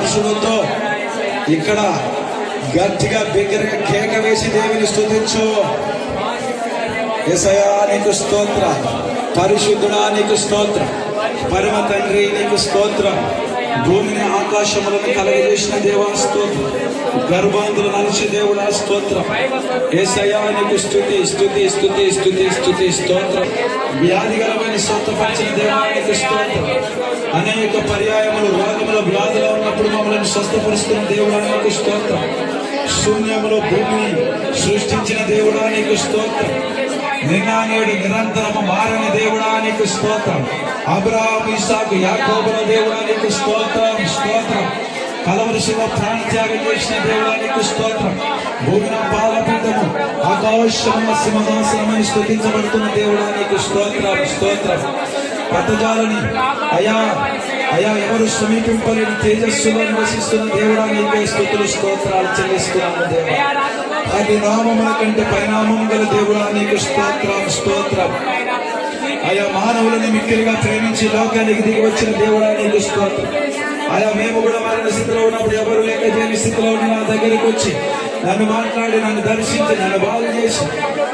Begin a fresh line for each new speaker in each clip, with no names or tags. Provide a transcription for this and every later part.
పార్శ్వలతో ఇక్కడ గట్టిగా బిగ్గరగా కేక వేసి దేవుని స్థుతించు ఎసయా నీకు స్తోత్ర. పరిశుద్ధుడా నీకు స్తోత్రం. పరమ తండ్రి నీకు స్తోత్రం. భూమిని ఆకాశములను కలగజేసిన దేవా స్తోత్రం. గర్భాంతులు నలిచి దేవుడా స్తోత్రం. ఏసయ్యా నీకు స్థుతి స్థుతి స్థుతి స్థుతి స్థుతి స్తోత్రం. వ్యాధికరమైన స్వస్థపరిచిన దేవా నీకు స్తోత్రం. అనేక పర్యాయములు రోగముల వ్యాధులు ఉన్నప్పుడు మమ్మల్ని స్వస్థపరుస్తున్న దేవుడా నీకు స్తోత్రం. శూన్యములో భూమిని సృష్టించిన దేవుడా నీకు స్తోత్రం. నిన్న నేడు నిరంతరము మారని దేవుడా నీకు స్తోత్రం. అబ్రాహం ఇసాకు యాకోబుల దేవుడా నీకు స్తోత్రం స్తోత్రం. కలవరిశిలో ప్రాణత్యాగం చేసిన దేవుడా నీకు స్తోత్రం. భూమిన పాలపీఠము ఆకాశము సింహాసనమని స్థుతించబడుతున్న దేవుడా నీకు స్తోత్రం స్తోత్రం. పట్టజాలని అయా అయా ఎవరు సమీపింపలేని తేజస్సులో నివసిస్తున్న దేవుడా నీకే స్థుతులు స్తోత్రాలు చెల్లిస్తున్నాము దేవుడా. అది నామముల కంటే పరిణామం గల దేవుడా నీకు స్తోత్రం స్తోత్రం. ఆయా మానవులను మిక్కిలిగా ప్రేమించి లోకానికి దిగి వచ్చిన దేవుడా నీకు స్తోత్రం. ఆయా మేము కూడా మరణ స్థితిలో ఉన్నప్పుడు ఎవరు లేక చేయని స్థితిలో ఉన్న నా దగ్గరికి వచ్చి నన్ను మాట్లాడి నన్ను దర్శించి నన్ను బాగు చేసి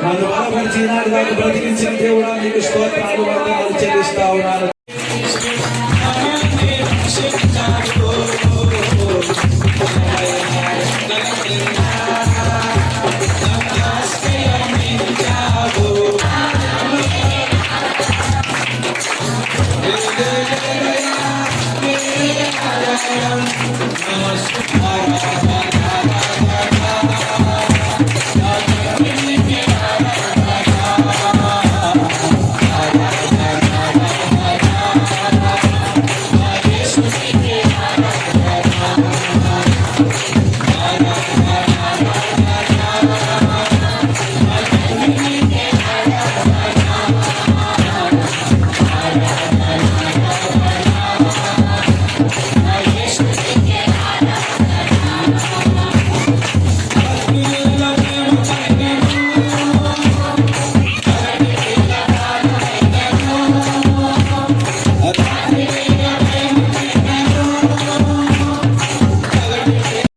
నన్ను బలపరిచి నాడు దాకా బ్రతికించిన దేవుడా నీకు స్తోత్రాలు వందనాలు చెల్లిస్తా ఉన్నాను. Thank you.